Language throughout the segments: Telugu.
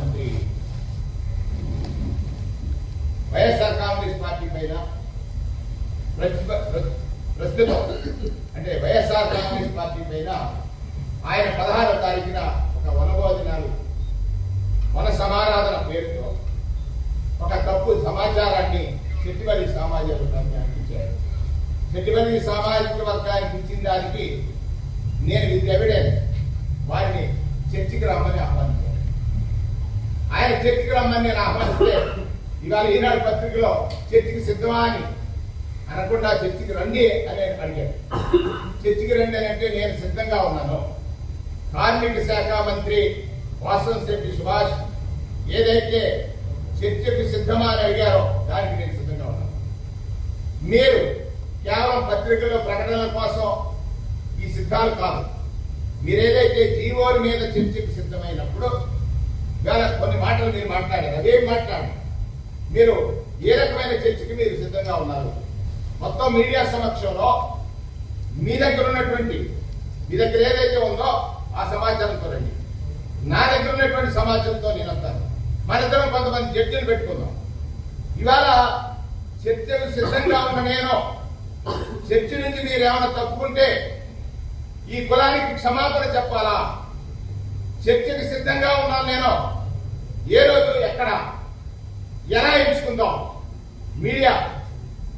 మంత్రి వైఎస్ఆర్ కాంగ్రెస్ పార్టీ పైన ప్రస్తుత- ప్ర- ప్రస్తుతం అంటే వైఎస్ఆర్ కాంగ్రెస్ పార్టీ పైన ఆయన పదహారవ తారీఖున ఒక వనభోజనాలు వన సమారాధన పేరుతో ఒక తప్పు సమాచారాన్ని చెట్టుబడి సామాజిక వర్గానికి ఇచ్చారు. చెట్టుబడి సామాజిక వర్గానికి ఇచ్చిన దానికి నేను ఇది ఎవిడెన్స్ వారిని చర్చికి రమ్మని ఆహ్వానించాను. ఆయన చర్చికి రమ్మని నేను ఆహ్వానిస్తే ఇవాళ ఈనాడు పత్రికలో చర్చికి సిద్ధమా అని అనకుండా చర్చికి రండి అని అడిగాను చర్చికి రండి అని అంటే నేను సిద్ధంగా ఉన్నాను. కార్మిక శాఖ మంత్రి వాసన్ శెట్టి సుభాష్ ఏదైతే చర్చకు సిద్ధమా అని అడిగారో దానికి నేను సిద్ధంగా ఉన్నాను. మీరు కేవలం పత్రికల్లో ప్రకటనల కోసం ఈ సిద్ధాలు కాదు. మీరేదైతే జీవోల మీద చర్చకు సిద్ధమైనప్పుడు వేరే కొన్ని మాటలు మీరు మాట్లాడారు. అదేం మాట్లాడు మీరు ఏ రకమైన చర్చకి మీరు సిద్ధంగా ఉన్నారు? మొత్తం మీడియా సమక్షంలో మీ దగ్గర ఉన్నటువంటి మీ దగ్గర ఏదైతే ఉందో ఆ సమాచారంతో రండి. నా దగ్గర ఉన్నటువంటి సమాచారంతో నేను వస్తాను. మనిద్దరం కొంతమంది జడ్జిలు పెట్టుకుందాం. ఇవాళ చర్చకు సిద్ధంగా ఉన్న నేను చర్చ నుంచి మీరు ఏమైనా తప్పుకుంటే ఈ కులానికి క్షమాపణ చెప్పాలా? చర్చకి సిద్ధంగా ఉన్నాను నేను. ఏ రోజు ఎక్కడ ఎలా ఎంచుకుందాం? మీడియా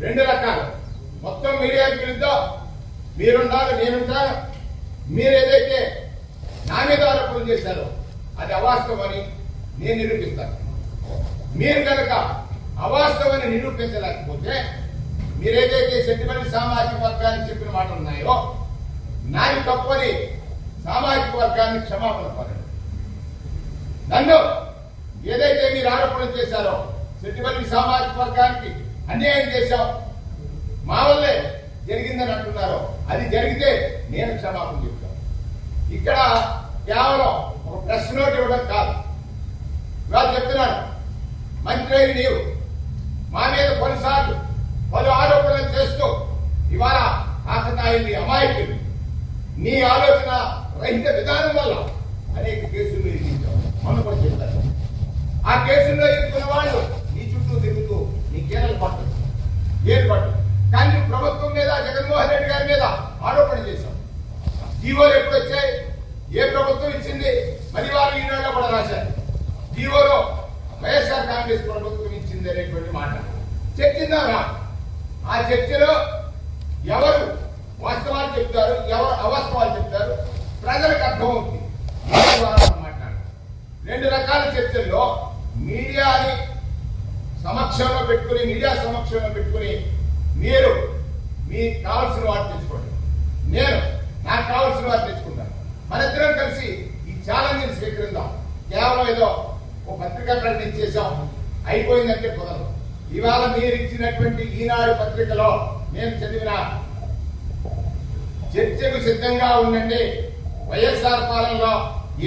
రెండు రకాలు. మొత్తం మీడియాకి పిలుద్దాం మీరుండాలి నేనుంటాను. మీరు ఏదైతే నా మీద ఆరోపణలు చేశారో అది అవాస్తవమని నేను నిరూపిస్తాను. మీరు కనుక అవాస్తవని నిరూపించలేకపోతే మీరేదైతే సెంటిమెంట్ సామాజిక వర్గానికి చెప్పిన మాటలు ఉన్నాయో నాది తప్పని సామాజిక వర్గాన్ని క్షమాపణ పడండి నన్ను ఏదైతే మీరు ఆరోపణలు చేశారో సెట్టిపల్లి సామాజిక వర్గానికి అన్యాయం చేశాం మా వల్లే జరిగిందని అంటున్నారో అది జరిగితే నేను క్షమాపణ చెప్తాను. ఇక్కడ కేవలం ఒక ప్రెస్ నోట్ ఇవ్వడం కాదు. ఇవాళ చెప్తున్నాను మంత్రి నీవు మా మీద కొన్నిసార్లు పలు ఆరోపణలు చేస్తూ ఇవాళ ఆకతాయిని అమాయకులు నీ ఆలోచన రహిత విధానం వల్ల అనేక కేసులు ఇరికించావు మొన్న కూడా చెప్పారు ఆ కేసుల్లో ఇరుక్కున్న వాళ్ళు నీ చుట్టూ తిరుగుతూ నీ కేరళ పట్టు ఏడు పట్టు. కానీ ప్రభుత్వం మీద జగన్మోహన్ రెడ్డి గారి మీద ఆరోపణ చేశాం. జీవోలు ఎప్పుడు వచ్చాయి? ఏ ప్రభుత్వం ఇచ్చింది? మరి వారు ఈనాడు కూడా రాశారు. జీవోలో వైఎస్ఆర్ కాంగ్రెస్ ప్రభుత్వం ఇచ్చింది అనేటువంటి మాట. చర్చిందారా ఆ చర్చలో ఎవరు అర్థమవుతుంది రెండు రకాల చర్చల్లో మీడియాని సమక్షంలో పెట్టుకుని మీడియా సమక్షంలో పెట్టుకుని మీరు మీకు కావాల్సిన వాటి తెచ్చుకోండి. నేను నాకు కావాల్సిన వాటి తెచ్చుకుంటాను. మనిద్దరం కలిసి ఈ ఛాలెంజ్ స్వీకరిద్దాం. కేవలం ఏదో ఒక పత్రికా ప్రకటన ఇచ్చేసాం అయిపోయిందంటే కుదరదు. ఇవాళ మీరు ఇచ్చినటువంటి ఈనాడు పత్రికలో నేను చదివిన చర్చకు సిద్ధంగా ఉండండి. వైఎస్ఆర్ పాలనలో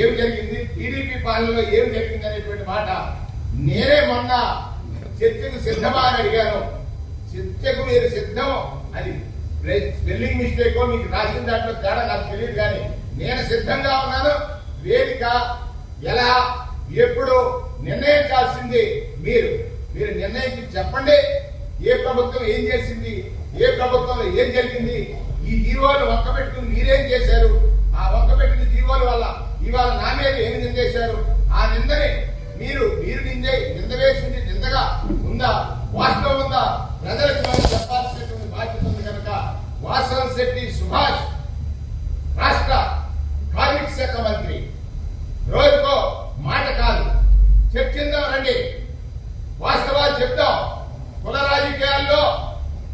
ఏం జరిగింది? టీడీపీ పాలనలో ఏం జరిగింది అనేటువంటి మాట నేనే మొన్న చర్చకు సిద్ధమా అని అడిగాను. చర్చకు మీరు సిద్ధం అది స్పెల్లింగ్ మిస్టేక్ మీకు రాసిన దాంట్లో తేడా నాకు తెలియదు కానీ నేను సిద్ధంగా ఉన్నాను. వేదిక ఎలా ఎప్పుడు నిర్ణయించాల్సింది మీరు. మీరు నిర్ణయించి చెప్పండి. ఏ ప్రభుత్వం ఏం చేసింది? ఏ ప్రభుత్వంలో ఏం జరిగింది? ఉందా? వాస్తవం ఉందా? ప్రజలకు మనం చెప్పాల్సినటువంటి బాధ్యత ఉంది కనుక వాసన్ శెట్టి సుభాష్ రాష్ట్ర కార్మిక శాఖ మంత్రి రోజుకో మాట కాదు చర్చిందాం రండి వాస్తవాలు చెప్తాం కుల రాజకీయాల్లో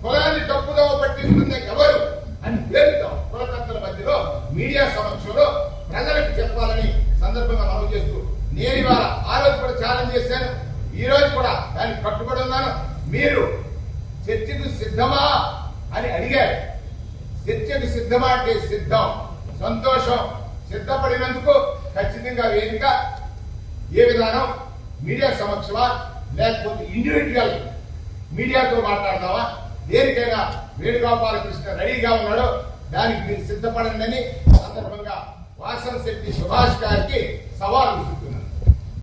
కులాన్ని తప్పుదోవ పట్టిస్తుంది ఎవరు అని పేరుతాం కులకర్తల మధ్యలో మీడియా సమక్షంలో ప్రజలకు చెప్పాలని సందర్భంగా మనం చేస్తూ నేను ఇవాళ ఆ రోజు కూడా ఛాలెంజ్ చేశాను ఈరోజు కూడా దానికి కట్టుబడి ఉన్నాను. మీరు చర్చకు సిద్ధమా అని అడిగారు. చర్చకు సిద్ధమా అంటే సిద్ధం సంతోషం. సిద్ధపడినందుకు ఖచ్చితంగా వేదిక ఏ విధానం? మీడియా సమక్షమా? లేకపోతే ఇండివిజువల్ మీడియాతో మాట్లాడదామా దేనికైనా వేణుగోపాలకృష్ణ రెడీగా ఉన్నాడు దానికి మీరు సిద్ధపడండి అని సందర్భంగా వాసన శెట్టి సుభాష్ గారికి సవాల్